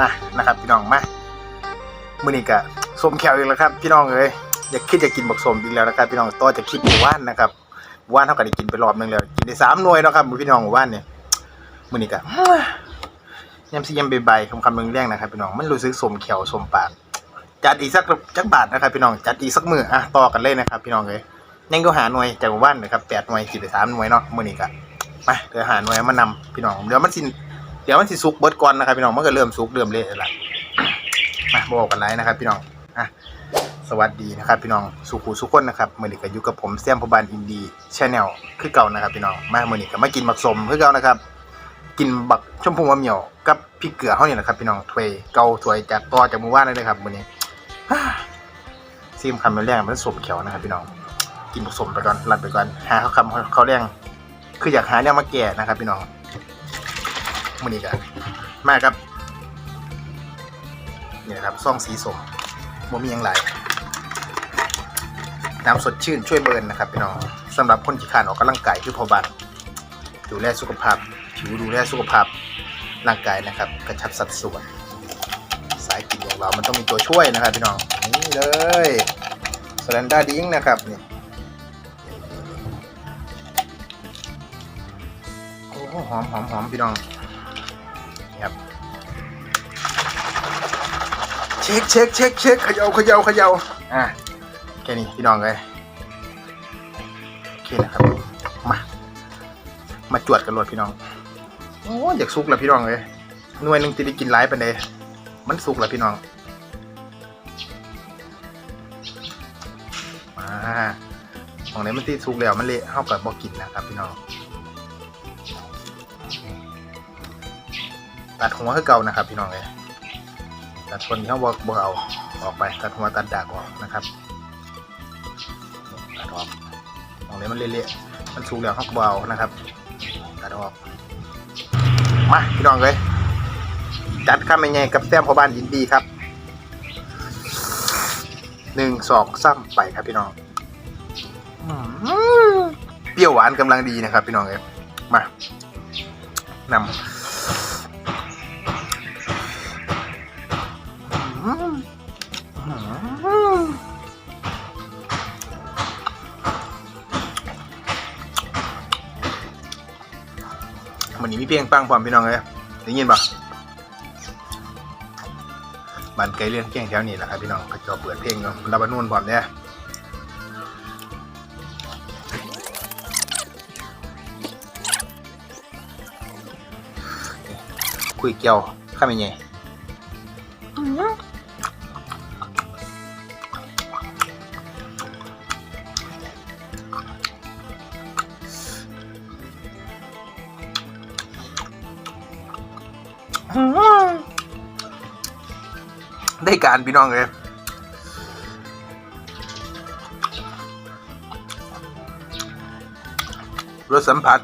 มานะครับ พี่น้องมามื้อนี้ก็สมแขวอีกแล้วครับ พี่น้องเอ้ยอยากคิดจะกินบักสมอีกแล้วนะครับ พี่น้องต่อจากคลิปหมู่บ้านนะครับหมู่บ้านเท่ากับได้กินไปรอบนึงแล้วกินได้สามหน่วยแล้วครับพี่น้องหมู่บ้านเนี่ยมื้อนี้ก็ยำซียำใบๆคำคำเรื่องๆนะครับพี่น้องมันรู้สึกสมแขวสมปากจัดอีกสักจักบาทนะครับ พี่น้องจัดอีกสักมืออะต่อกันเลยนะครับ พี่น้องเอ้ยยังก็หาหน่วยจากหมู่บ้านนะครับแปดหน่วยกินไปสามหน่วยเนาะมื้อนี้ก็มาเดี๋ยวหาหน่วยมานำพี่น้องเดี๋ยวมันสิ เดี๋ยวมันสิสุกเบิดก่อนนะครับพี่น้องมันก็เริ่มสุกเริ่มเละแล้วล่ะมาบอกกันไลน์นะครับ พี่น้องอะสวัสดีนะครับ พี่น้องสุขุสุขคนนะครับเมื้อนี้ก็อยู่กับผมแซมพบานอินดีชาแนลคือเก่านะครับพี่น้องมาเมื้อนี้ก็มากินบักสมคือเก่านะครับ กินบักชมพูมะเหมี่ยวกับพริกเกลือเฮานี่แหละครับพี่น้องถ้วยเก่าถ้วยจากต่อจากหมู่บ้านเลยนะครับมื้อนี้ซิมคำแรกมันสมเขียวนะครับ พี่น้องกินผสมไปก่อนรัดไปก่อนหาเขาคำเขาแรงคืออยากหาเนี่ยมาแก่นะครับ พี่น้อง มือนี้กันมาครับนี่นะครับซองสีสมบ่มีหยังไรน้ำสดชื่นช่วยเบิร์นนะครับพี่น้องสำหรับคนที่ขานออกกำลังกายคือพอบันดูแลสุขภาพผิวดูแลสุขภาพร่างกายนะครับ กระชับสัดส่วน สายกินอย่างเรามันต้องมีตัวช่วยนะครับพี่น้องนี่เลยสแลนด้าดิ้งนะครับนี่โอ้หอมหอมหอมพี่น้อง เช็คเช็คเช็คเช็คเขย่าเขย่าเขย่าอะแค่นี้พี่น้องเลยโอเคนะครับมามาจวดกันรถพี่น้องโอ้อยากซุกแล้วพี่น้องเลยหน่วยหนึ่งจะได้กินหลายไปเลยมันสุกแล้วพี่น้องมาของไหนมันตีสุกแล้วมันเละเข้ากับบอกินนะครับพี่น้องตัดหัวคือเก่านะครับพี่น้องเลย ตัดคนเขาบอกบอกเอาออกไปตัดหัวตัดดากออกนะครับตัดออกของไหนมันเละๆมันสุกแล้วเขาก็บานะครับตัดออกมาพี่น้องเลยจัดข้ามยังไงกับแต้มพอบ้านยินดีครับหนึ่งสองซ้ำไปครับพี่น้องอเปรี้ยวหวานกำลังดีนะครับ พี่น้องเอ้ยมา นำ วันนี้มีเพียงปังความพี่น้องเลยได้ยินปะบันไกลเรื่องเพียงแถวนี้แหละครับพี่น้องก็จะเปิดเพลงเนาะรับบนุ่นพร้อมเนี่ยคุยเกี่ยวข้ามยังไง ได้การพี่น้องเลยรสสัมผัส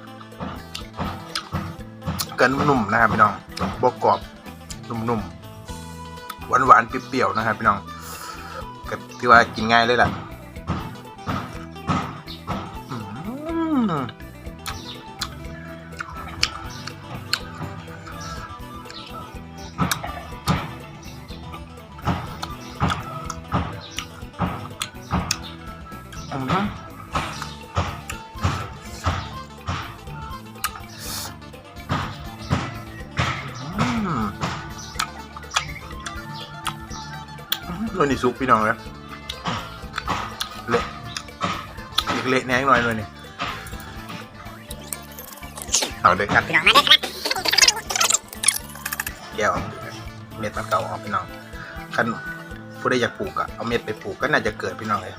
กันนุ่มนะครับพี่น้องบกกรอบนุ่มๆหวานหวานๆเปรี้ยวๆนะครับพี่น้องก็ที่ว่ากินง่ายเลยล่ะ อืมอืมตัวนี้ซุปพี่น้องเลยเละอีกเละแน่หน่อยเลยนี่เอาเลยครับพี่น้องมาเด้อครับแก้วเม็ดมันเก่าออกพี่น้องคันผู้ใดอยากปลูกอะเอาเม็ดไปปลูกก็น่าจะเกิดพี่น้องเลย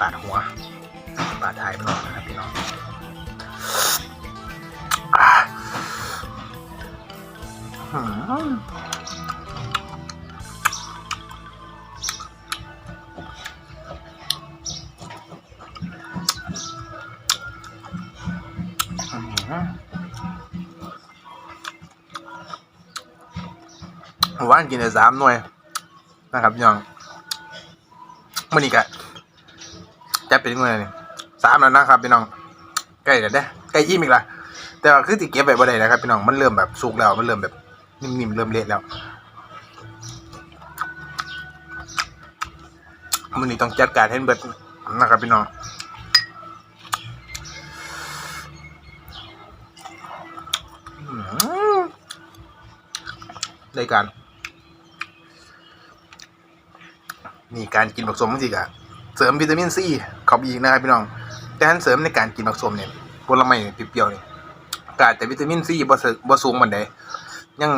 ปาดหัว ปาดท้ายมันออกนะครับพี่น้องอ่าหืมอื้อหือผมว่ากินได้สามหน่วยนะครับพี่น้องมันอีกอะ จะเป็นหน่วยนี่สามแล้วนะครับพี่น้องใกล้กันเด้ใกล้อิ่มอีกละแต่ว่าคือสิเก็บไว้บ่ได้นะครับพี่น้องมันเริ่มแบบสุกแล้วมันเริ่มแบบนิ่มๆเริ่มเละแล้วมื้อนี้ต้องจัดการให้เบิดนะครับพี่น้องได้การนี่การกินผักสมจริงอะ เสริมวิตามินซีเข้าไปอีกนะครับพี่น้อง แต่ท่านเสริมในการกินผักสมเนี่ยผลไม้เปรี้ยวๆนี่กาแต่วิตามินซีบ่สริบ่สูงปานใดยัง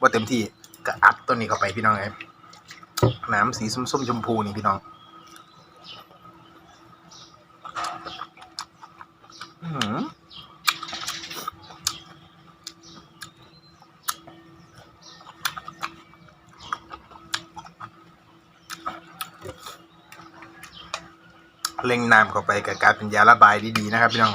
บ่เต็มที่ก็อัพตัวนี้เข้าไปพี่น้องไอ้น้ำสีส้มๆชมพูนี่พี่น้องอื้อ เล็งน้ำเข้าไปกับการเป็นยาระบายดีๆนะครับพี่น้อง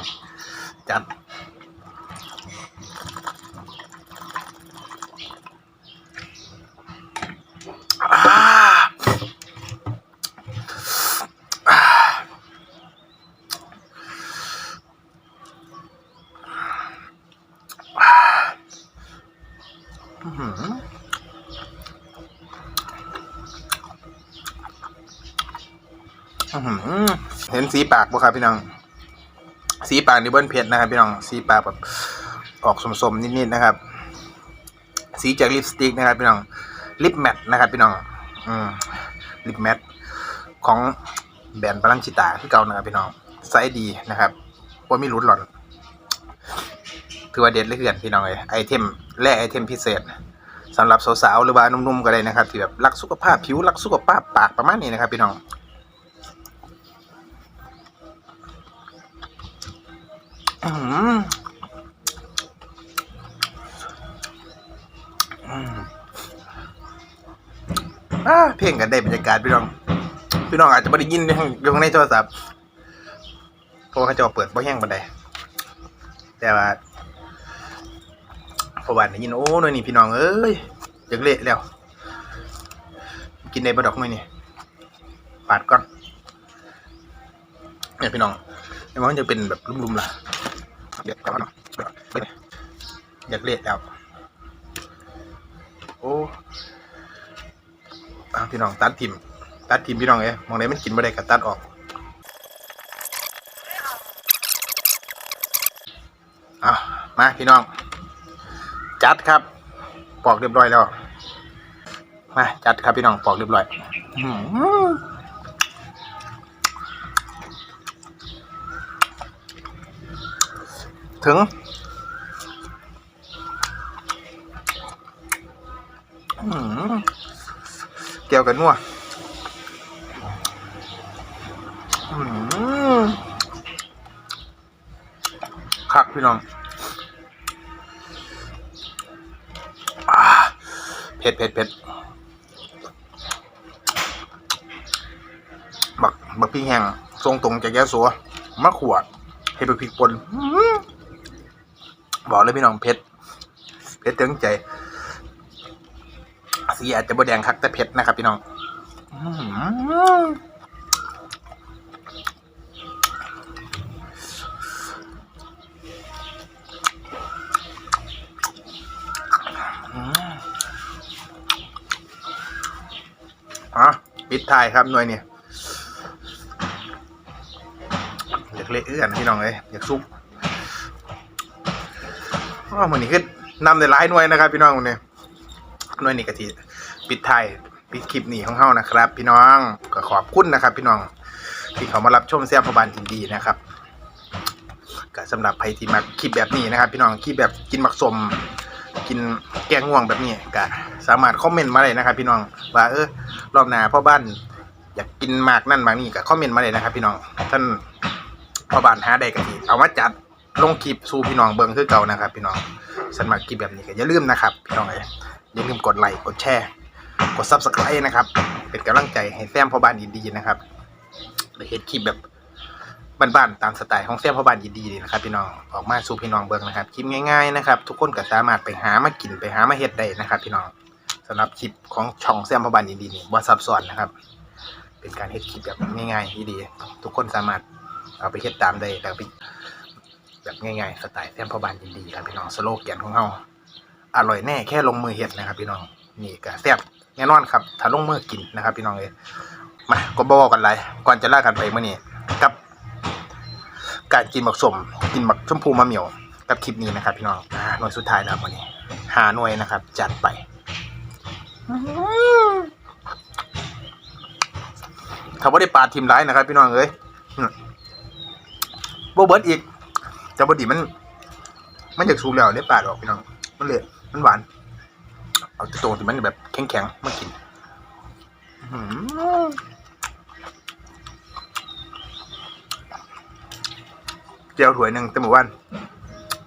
ห็นสีปากบ่ครับพี่น้อง สีปากนี่เบิ้ลเพชรนะครับพี่น้อง สีปากแบบออกสมๆนิดๆนะครับ สีจากลิปสติกนะครับพี่น้อง ลิปแมทนะครับพี่น้อง อืม ลิปแมทของแบรนด์พลังชิตาที่เก่านะครับพี่น้องไซส์ดีนะครับว่ามีรุดหล่อน ถือว่าเด็ดเลยเพื่อนพี่น้องเลยไอเทมแร่ไอเทมพิเศษสำหรับสาวๆหรือว่านุ่มๆก็ได้นะครับ ที่แบบรักสุขภาพผิวรักสุขภาพปากประมาณนี้นะครับพี่น้อง เพลงกันได้บรรยากาศพี่น้อง พี่น้องอาจจะไม่ได้ยินในห้องอยู่ข้างในโทรศัพท์เพราะว่าเขาจะเปิดบ่แห้งบันไดแต่ว่าพอวันได้ยินโอ้หน่อยนี่พี่น้องเอ้ยอยากเละแล้ว กินได้บ่ดอกหน่อยนี่ปาดก่อนเนี่ยพี่น้องไอ้มันจะเป็นแบบลุ่มๆล่ะ เดี๋ยก่อนเนาะอยากเละแล้วโอ้พี่น้องตัดทิมตัดทิมพี่น้องเอ้มองไหนมันกินไม่ได้ก็ตัดออกอะมาพี่น้อง จัดครับ ปอกเรียบร้อยแล้วมาจัดครับพี่น้องปอกเรียบร้อยอื้อหือ ถึงเกี่ยวกันนัวคักพี่น้องเผ็ดเผ็ดเผ็ดบักบักพริกแห้งทรงตรงจากแก้วสัวมะขวดเห็ดบักพริกป่น บอกเลยพี่น้องเผ็ดเผ็ดถึงใจสีอาจจะบแดงคักแต่เผ็ดนะครับ พี่น้องอะปิดท้ายครับหน่วยเนี่ยอยากเละเอื้อนพี่น้องเลยอยากซุป อ๋อมันนี่คือนำในหลายหน่วยนะครับ พี่น้องวันนี้หน่วยนี้กะทิปิดไทยปิดคลิปนี้ของเฮานะครับ พี่น้องก็ขอบคุณนะครับ พี่น้องที่เขามารับชมเสียพบานทินดีนะครับก็สำหรับใครที่มาคลิปแบบนี้นะครับ พี่น้องคลิปแบบกินมักสมกินแกงง่วงแบบนี้ก็สามารถคอมเมนต์มาเลยนะครับ พี่น้องว่าเออรอบหน้าพ่อบ้านอยากกินหมากนั่นหมากนี่ก็คอมเมนต์มาเลยนะครับ พี่น้องท่านพ่อบ้านหาได้กะทิเอามาจัด ลงคลิปสู่พี่น้องเบิ่งคือเก่านะครับ พี่น้องสำหรับคลิปแบบนี้ก็อย่าลืมนะครับพี่น้องเอ้ยอย่าลืมกดไลค์กดแชร์กด subscribe นะครับ เป็นกำลังใจให้แซมพ่อบ้านยินดีนะครับได้เห็นคลิปแบบบ้านๆตามสไตล์ของแซมพ่อบ้านยินดีนะครับ พี่น้องออกมาสู่พี่น้องเบิ่งนะครับคลิปง่ายๆนะครับ ทุกคนก็สามารถไปหามากินไปหามาเฮ็ดได้นะครับ พี่น้องสำหรับคลิปของช่องแซมพ่อบ้านยินดีนี่บ่ซับซ้อนนะครับ เป็นการเฮ็ดคลิปแบบง่ายๆที่ดีทุกคนสามารถเอาไปเฮ็ดตามได้แล้วไป แบบง่ายๆสไตล์แซมพอบานยินดีครับพี่น้องสโลแกนของเฮาอร่อยแน่แค่ลงมือเฮ็ดนะครับ พี่น้องนี่ก็แซ่บแน่นอนครับ ถ้าลงมือกินนะครับ พี่น้องเอ้ยมาก็บอกกันไรก่อนจะลากันไปเมื้อนี้กับ การกินหมักสมกินหมักชมพูมะเหมี่ยวกับคลิปนี้นะครับ พี่น้องหน่วยสุดท้ายแล้ววันนี้หาหน่วยนะครับ จัดไปถ้าว่าได้ปลาทีมร้ายนะครับ พี่น้องเอ้ยโบเบิร์ดอีก แต่บดีมัน มันอยากสูงแล้วได้ปาดออกพี่น้อง มันเละมันหวาน เอาตัวตรงที่มันแบบแข็งๆมากินอื้อหือเจียวถ้วยหนึ่งแต่หมู่บ้าน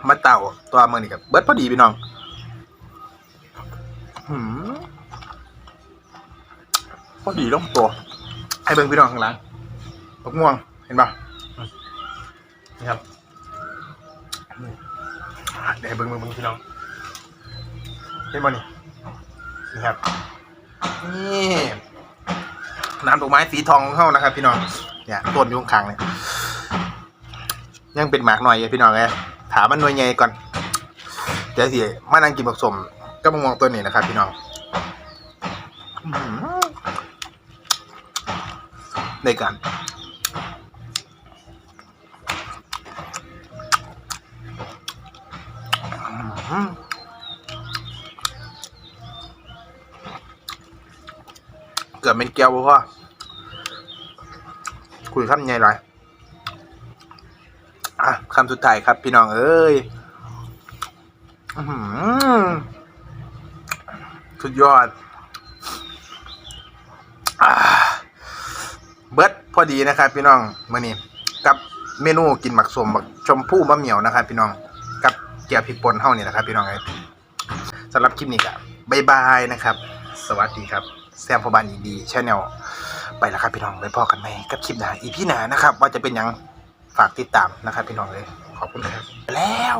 มาเต่าตัวเมือนี่กับเบิร์ดพอดีพี่น้องพอดีลงตัวให้เบิ่งพี่น้องข้างหลังปักม่วงเห็นปะนี่ครับ เดี๋ยวเบิ่งเบิ่งเบิ่งพี่น้องเห็นปะนี่นี่ครับนี่น้ำดอกไม้สีทองเข้านะครับ พี่น้องเนี่ยต้นอยุ่ข้างๆเนี่ยยังเป็นหมากหน่อยอยู่พี่น้องไงถามมันหน่วยใหญ่ก่อนเดี๋ยวสิมานั่งกินผสมก็มะม่วงตัวนี้นะครับ พี่น้องในการ เกือบเป็นแก้วบ่พ่อคุยคำใหญ่หลายอะคำสุดท้ายครับ พี่น้องเอ้ยสุดยอดอเบิร์ดพอดีนะครับ พี่น้องมื่อนี้กับเมนูกินหมักสมหมักชมพู่มะเหมี่ยวนะครับ พี่น้อง กับเกี๊ยวพริกป่นเท่านี้นะครับพี่น้องเอ้สำหรับคลิปนี้ก็บายบายนะครับ สวัสดีครับแซมพอบานอีดีชาแนลไปแล้วครับพี่น้องไปพอกันไหมกับคลิปหน้าอีพี่หนานะครับ ว่าจะเป็นยังฝากติดตามนะครับพี่น้องเลยขอบคุณครับแล้ว